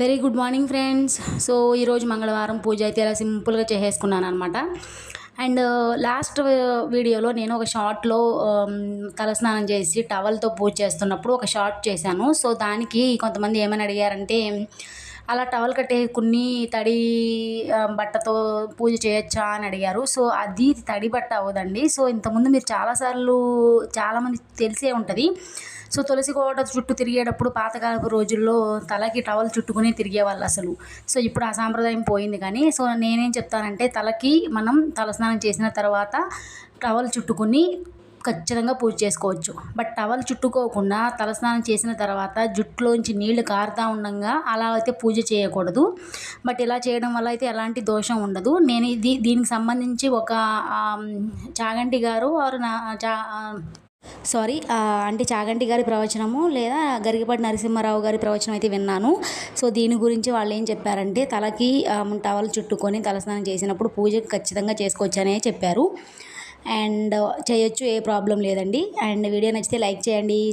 Very good morning friends so ఈరోజు మంగళవారం పూజ అయితే ఇలా సింపుల్గా చేసేసుకున్నాను అనమాట అండ్ లాస్ట్ వీడియోలో నేను ఒక షార్ట్లో um, తలస్నానం చేసి టవల్తో పూజ చేస్తున్నప్పుడు ఒక షార్ట్ చేశాను. సో దానికి కొంతమంది ఏమని అడిగారంటే అలా టవల్ కట్టేకుని తడి బట్టతో పూజ చేయొచ్చా అని అడిగారు. సో అది తడి బట్ట అవ్వదండి. సో ఇంతకుముందు మీరు చాలాసార్లు చాలామంది తెలిసే ఉంటుంది. సో తులసి కోట చుట్టూ తిరిగేటప్పుడు పాతకాలపు రోజుల్లో తలకి టవల్ చుట్టుకుని తిరిగేవాళ్ళు అసలు. సో ఇప్పుడు ఆ సాంప్రదాయం పోయింది కానీ సో నేనేం చెప్తానంటే తలకి మనం తలస్నానం చేసిన తర్వాత టవల్ చుట్టుకుని ఖచ్చితంగా పూజ చేసుకోవచ్చు. బట్ టవల్ చుట్టుకోకుండా తలస్నానం చేసిన తర్వాత జుట్టులోంచి నీళ్ళు కారుతా ఉండగా అలా అయితే పూజ చేయకూడదు. బట్ ఇలా చేయడం వల్ల అయితే ఎలాంటి దోషం ఉండదు. నేను ఇది దీనికి సంబంధించి ఒక చాగంటి గారు వారు నా చా సారీ అంటే చాగంటి గారి ప్రవచనము లేదా గరికపాటి నరసింహారావు గారి ప్రవచనం అయితే విన్నాను. సో దీని గురించి వాళ్ళు ఏం చెప్పారంటే తలకి టవల్ చుట్టుకొని తలస్నానం చేసినప్పుడు పూజ ఖచ్చితంగా చేసుకోవచ్చు అనే చెప్పారు. అండ్ చేయొచ్చు ఏ ప్రాబ్లం లేదండి. అండ్ వీడియో నచ్చితే లైక్ చేయండి